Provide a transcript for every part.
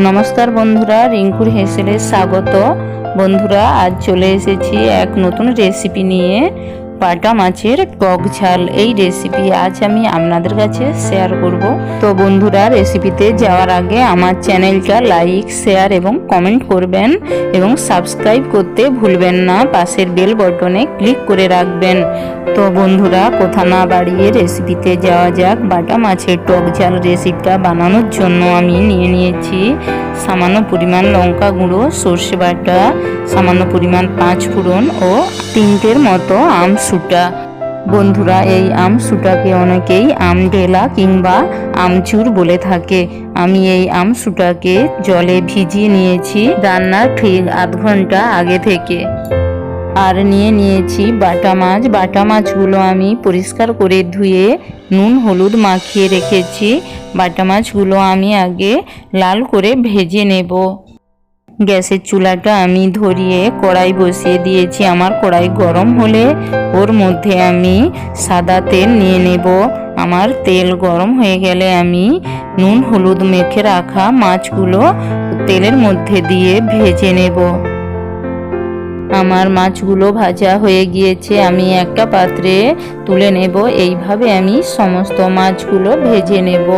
নমস্কার বন্ধুরা রিঙ্কুর হেসেলে স্বাগত। বন্ধুরা আজ চলে এসেছি এক নতুন রেসিপি নিয়ে। পাটা মাছের টক ঝাল। এই রেসিপি আজ আমি আপনাদের কাছে শেয়ার করব। তো বন্ধুরা রেসিপিতে যাওয়ার আগে আমার চ্যানেলটা লাইক শেয়ার এবং কমেন্ট করবেন এবং সাবস্ক্রাইব করতে ভুলবেন না। পাশের বেল বটনে ক্লিক করে রাখবেন। তো বন্ধুরা, কোথা না বাড়িয়ে রেসিপিতে যাওয়া যাক। বাটা মাছের টক ঝাল রেসিপিটা বানানোর জন্য আমি নিয়ে নিয়েছি সামান্য পরিমাণ লঙ্কা গুঁড়ো, সর্ষে বাটা, সামান্য পরিমাণ পাঁচ ফোড়ন ও তিনটের মতো আমসুটা বন্ধুরা, এই আমসুটাকে অনেকেই আম আমডেলা কিংবা আমচুর বলে থাকে। আমি এই আমসুটাকে জলে ভিজিয়ে নিয়েছি রান্নার ঠিক আধ ঘণ্টা আগে থেকে। আর নিয়ে নিয়েছি বাটা মাছ। বাটা মাছগুলো আমি পরিষ্কার করে ধুয়ে নুন, হলুদ মাখিয়ে রেখেছি। বাটা মাছগুলো আমি আগে লাল করে ভেজে নেব। গ্যাসের চুলাটা আমি ধরিয়ে কড়াই বসিয়ে দিয়েছি। আমার কড়াই গরম হলে ওর মধ্যে আমি সাদা তেল নিয়ে নেব। আমার তেল গরম হয়ে গেলে আমি নুন, হলুদ মেখে রাখা মাছগুলো তেলের মধ্যে দিয়ে ভেজে নেব। আমার মাছগুলো ভাজা হয়ে গিয়েছে। আমি একটা পাত্রে তুলে নেব। এইভাবে আমি সমস্ত মাছগুলো ভেজে নেব।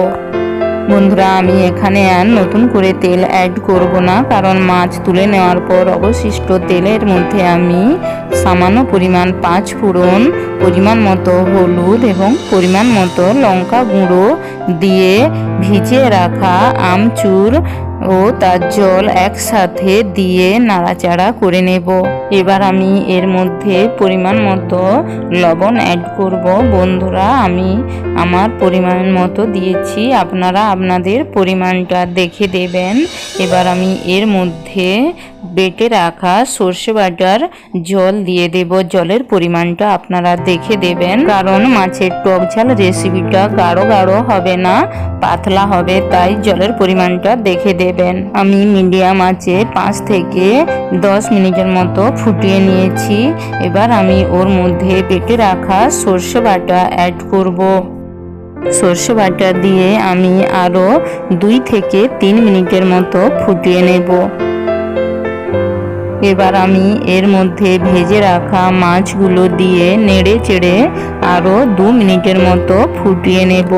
বন্ধুরা, আমি এখানে আর নতুন করে তেল অ্যাড করব না, কারণ মাছ তুলে নেওয়ার পর অবশিষ্ট তেলের মধ্যে আমি সামান্য পরিমাণ পাঁচ ফোড়ন, পরিমাণ মতো হলুদ এবং পরিমাণ মতো লঙ্কা গুঁড়ো দিয়ে ভিজিয়ে রাখা আমচুর ও তার জল একসাথে দিয়ে নাড়াচাড়া করে নেব। এবার আমি এর মধ্যে পরিমাণ মতো লবণ অ্যাড করব। বন্ধুরা, আমি আমার পরিমাণ মতো দিয়েছি। আপনারা আপনাদের পরিমাণটা দেখে দেবেন। এবার আমি এর মধ্যে বেটে রাখা সর্ষে বাটার জল দিয়ে দেব। জলের পরিমাণটা আপনারা দেখে দেবেন। কারণ মাছের টক ঝাল রেসিপিটা গাঢ় গাঢ় হবে না, পাতলা হবে, তাই জলের পরিমাণটা দেখে দেবেন। আমি মিডিয়াম আছে পাঁচ থেকে দশ মিনিটের মতো ফুটিয়ে নিয়েছি। এবার আমি ওর মধ্যে বেটে রাখা সর্ষে বাটা অ্যাড করব। সর্ষে বাটা দিয়ে আমি আরও দুই থেকে তিন মিনিটের মতো ফুটিয়ে নেব। এবার আমি এর মধ্যে ভেজে রাখা মাছগুলো দিয়ে নেড়ে চেড়ে আরও দু মিনিটের মতো ফুটিয়ে নেব।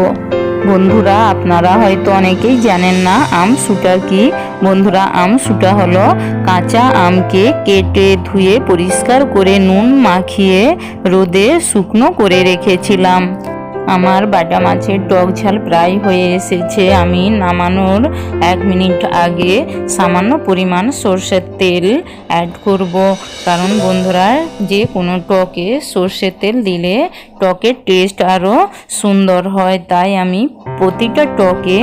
বন্ধুরা, আপনারা হয়তো অনেকেই জানেন না আম সুটা কি। বন্ধুরা, আম সুটা হলো কাঁচা আমকে কেটে ধুয়ে পরিষ্কার করে নুন মাখিয়ে রোদে শুকনো করে রেখেছিলাম। আমার বাটা মাছের টক ঝাল প্রায় হয়ে এসেছে। আমি নামানোর এক মিনিট আগে সামান্য পরিমাণ সর্ষের তেল অ্যাড করব। কারণ বন্ধুরা, যে কোনো টকে সর্ষের তেল দিলে টকের টেস্ট আরও সুন্দর হয়। তাই আমি প্রতিটা টকে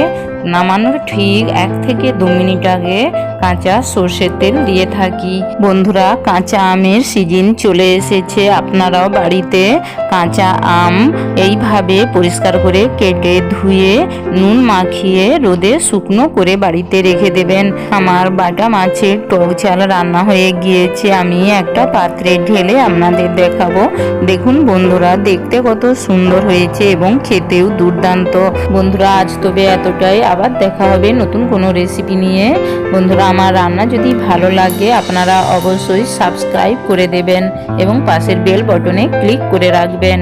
নামানোর ঠিক এক থেকে দু মিনিট আগে কাঁচা সর্ষের তেল দিয়ে থাকি। বন্ধুরা, কাঁচা আমের সিজন চলে এসেছে। আপনারাও বাড়িতে কাঁচা আম এইভাবে পরিষ্কার করে কেটে ধুয়ে, নুন মাখিয়ে রোদে শুকনো করে বাড়িতে রেখে দেবেন। আমার বাটা মাছের টক ঝাল রান্না হয়ে গিয়েছে। আমি একটা পাত্রে ঢেলে আপনাদের দেখাবো। দেখুন বন্ধুরা, দেখতে কত সুন্দর হয়েছে এবং খেতেও দুর্দান্ত। বন্ধুরা, আজ তবে এতটাই। আবার দেখা হবে নতুন কোনো রেসিপি নিয়ে। বন্ধুরা, আমার রান্না যদি ভালো লাগে, আপনারা অবশ্যই সাবস্ক্রাইব করে দেবেন এবং পাশের বেল বটনে ক্লিক করে রাখবেন।